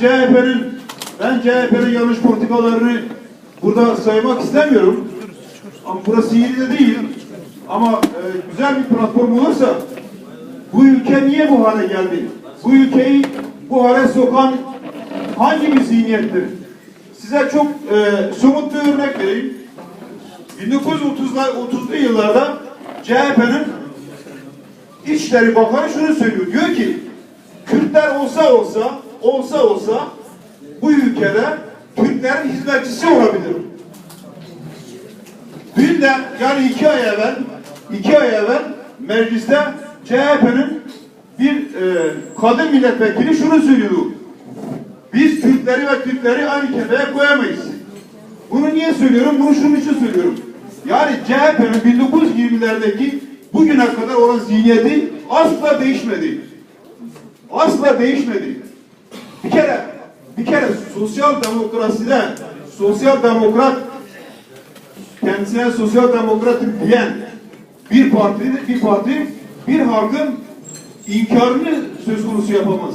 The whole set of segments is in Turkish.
CHP'nin ben CHP'nin yanlış politikalarını burada saymak istemiyorum. Ama burası yeri de değil. Ama e, güzel bir platform olursa bu ülke niye bu hale geldi? Bu ülkeyi bu hale sokan hangi bir zihniyettir? Size çok e, somut bir örnek vereyim. 1930'lar 30'lu yıllarda CHP'nin İçişleri Bakanı şunu söylüyor. Diyor ki Kürtler olsa olsa olsa olsa bu ülkede Türklerin hizmetçisi olabilir. Dün de yani iki ay evvel iki ay evvel mecliste CHP'nin bir e, kadın milletvekili şunu söylüyordu. Biz Türkleri ve Türkleri aynı kefeye koyamayız. Bunu niye söylüyorum? Bunu şunun için söylüyorum. Yani CHP'nin 1920'lerdeki bugüne kadar olan zihniyeti asla değişmedi. Asla değişmedi. Bir kere bir kere sosyal demokraside sosyal demokrat kendisine sosyal demokratım diyen bir parti bir parti bir halkın inkarını söz konusu yapamaz.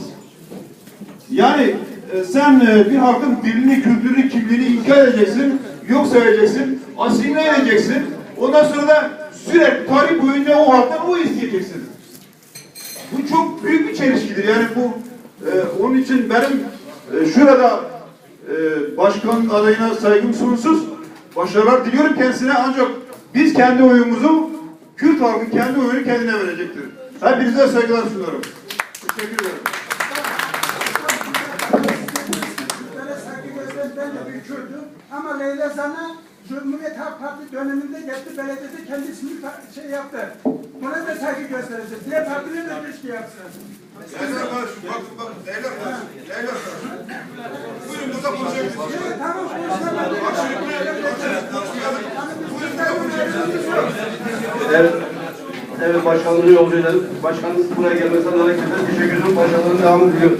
Yani e, sen e, bir halkın dilini, kültürünü, kimliğini inkar edeceksin, yok sayacaksın, asimile edeceksin. Ondan sonra da sürekli tarih boyunca o halktan o isteyeceksin. Bu çok büyük bir çelişkidir. Yani bu e, onun için benim e, şurada e, başkan adayına saygım sonsuz. Başarılar diliyorum kendisine ancak biz kendi oyumuzu Kürt halkı kendi oyunu kendine verecektir. Hepinize saygılar sunarım. Teşekkür ederim. Böyle saygı gösteren ben de bir Kürt'üm. Ama Leyla Zana Cumhuriyet Halk Parti döneminde gitti belediyede kendisini şey yaptı. Buna da saygı göstereceğiz. Diğer partiler de keşke yapsın. Evet. Evet, başkanlığı yolcu edelim. Başkanımız buraya gelmesinden hareketle teşekkür ediyorum. Başkanlığın devamını diliyorum.